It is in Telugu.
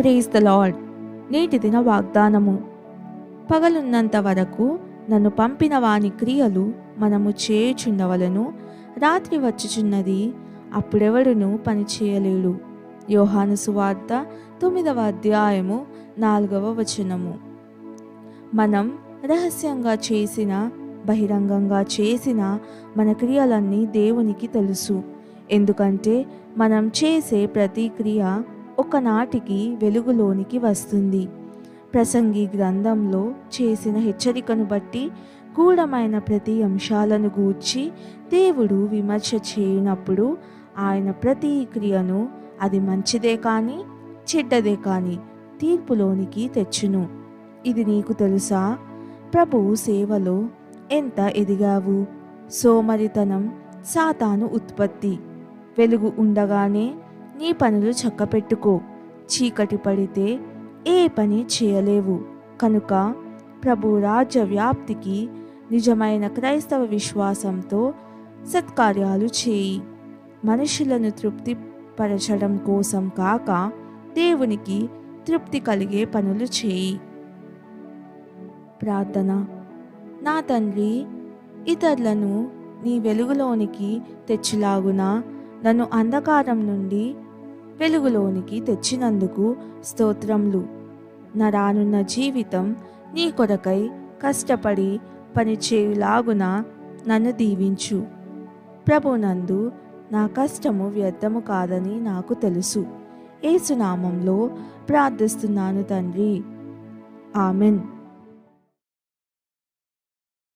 ప్రేజ్ ద లార్డ్ నేటి దిన వాగ్దానము. పగలున్నంత వరకు నన్ను పంపిన వాని క్రియలు మనము చేయుచుండవలను. రాత్రి వచ్చుచున్నది అప్పుడెవడును పని చేయలేడు. యోహాను సువార్త తొమ్మిదవ అధ్యాయము నాలుగవ వచనము. మనం రహస్యంగా చేసిన బహిరంగంగా చేసిన మన క్రియలన్నీ దేవునికి తెలుసు. ఎందుకంటే మనం చేసే ప్రతి క్రియ ఒకనాటికి వెలుగులోనికి వస్తుంది. ప్రసంగి గ్రంథంలో చేసిన హెచ్చరికను బట్టి గూఢమైన ప్రతి అంశాలను గూర్చి దేవుడు విమర్శ చేయనప్పుడు ఆయన ప్రతి క్రియను అది మంచిదే కానీ చెడ్డదే కానీ తీర్పులోనికి తెచ్చును. ఇది నీకు తెలుసా? ప్రభువు సేవలో ఎంత ఎదిగావు? సోమరితనం సాతాను ఉత్పత్తి. వెలుగు ఉండగానే నీ పనులు చక్కపెట్టుకో. చీకటి పడితే ఏ పని చేయలేవు. కనుక ప్రభు రాజ్య వ్యాప్తికి నిజమైన క్రైస్తవ విశ్వాసంతో సత్కార్యాలు చేయి. మనుషులను తృప్తి పరచడం కోసం కాక దేవునికి తృప్తి కలిగే పనులు చేయి. ప్రార్థన. నా తండ్రి ఇతరులను నీ వెలుగులోనికి తెచ్చులాగున నన్ను అంధకారం నుండి వెలుగులోనికి తెచ్చినందుకు స్తోత్రములు. నా రానున్న జీవితం నీ కొరకై కష్టపడి పనిచేయులాగున నన్ను దీవించు. ప్రభునందు నా కష్టము వ్యర్థము కాదని నాకు తెలుసు. ఏసునామంలో ప్రార్థిస్తున్నాను తండ్రి. ఆమెన్.